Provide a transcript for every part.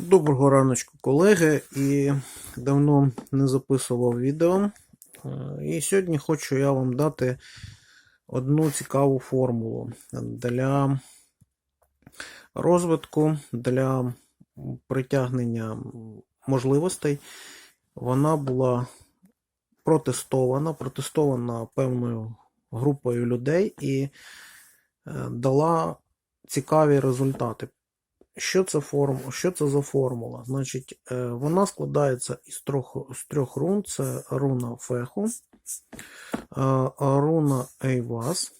Доброго раночку, колеги. І давно не записував відео. Е, І сьогодні хочу я вам дати одну цікаву формулу для розвитку, для притягнення можливостей. Вона була протестована, протестована певною групою людей і е, дала цікаві результати. Що це форм... що це за формула? Значить, е, вона складається із трьох, з трьох рун: це руна феху, е, руна Ейвас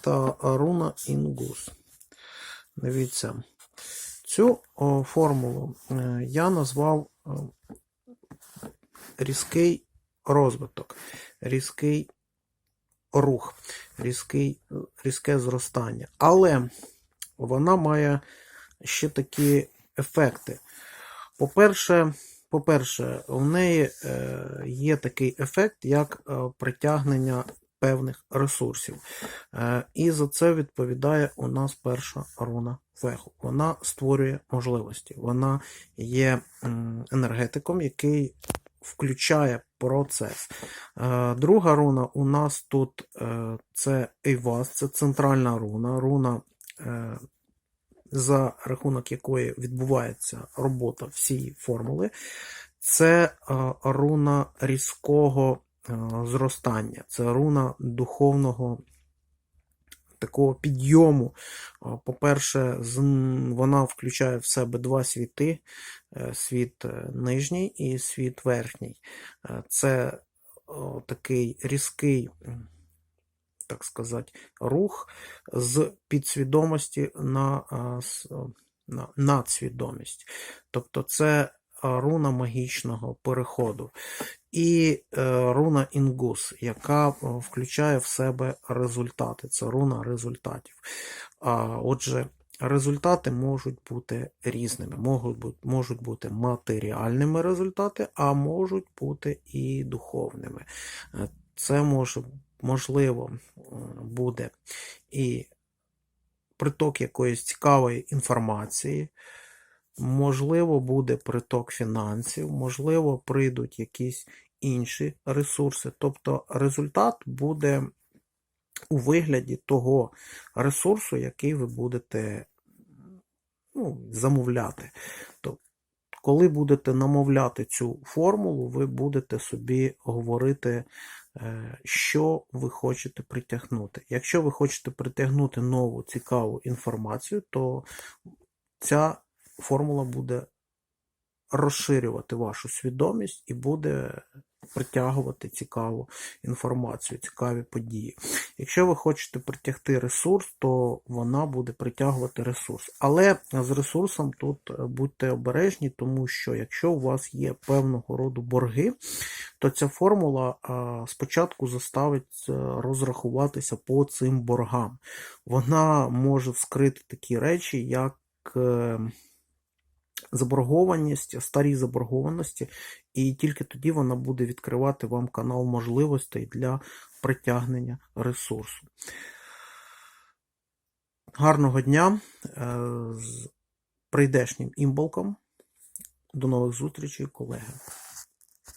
та руна Інгус. Дивіться, цю формулу е, я назвав різкий розвиток, різкий рух, різкий, різке зростання. Але вона має ще такі ефекти. По-перше, по-перше, в неї е, є такий ефект, як е, притягнення певних ресурсів. Е, І за це відповідає у нас перша руна феху. Вона створює можливості. Вона є енергетиком, який включає процес. Друга руна у нас тут це Ейвас, це центральна руна, руна, за рахунок якої відбувається робота всієї формули. Це е, руна різкого е, зростання, це руна духовного такого підйому. Е, По-перше, вона включає в себе два світи: світ нижній і світ верхній. Це такий різкий, так сказати, рух з підсвідомості на, на надсвідомість. Тобто це руна магічного переходу. І е, руна Інгус, яка включає в себе результати. Це руна результатів. Отже, результати можуть бути різними. Можуть бути, можуть бути матеріальними результати, а можуть бути і духовними. Е, Це може, можливо е, буде і приток якоїсь цікавої інформації, можливо, буде приток фінансів, можливо, прийдуть якісь інші ресурси. Тобто результат буде у вигляді того ресурсу, який ви будете ну, замовляти. Коли будете намовляти цю формулу, ви будете собі говорити, що ви хочете притягнути. Якщо ви хочете притягнути нову цікаву інформацію, то ця формула буде розширювати вашу свідомість і буде притягувати цікаву інформацію, цікаві події. Якщо ви хочете притягти ресурс, то вона буде притягувати ресурс. Але з ресурсом тут е, будьте обережні, тому що якщо у вас є певного роду борги, то ця формула спочатку заставить е, розрахуватися по цим боргам. Вона може вскрити такі речі, як е, заборгованість, старі заборгованості, і тільки тоді вона буде відкривати вам канал можливостей для притягнення ресурсу. Гарного дня е, з прийдешнім імболком. До нових зустрічей, колеги.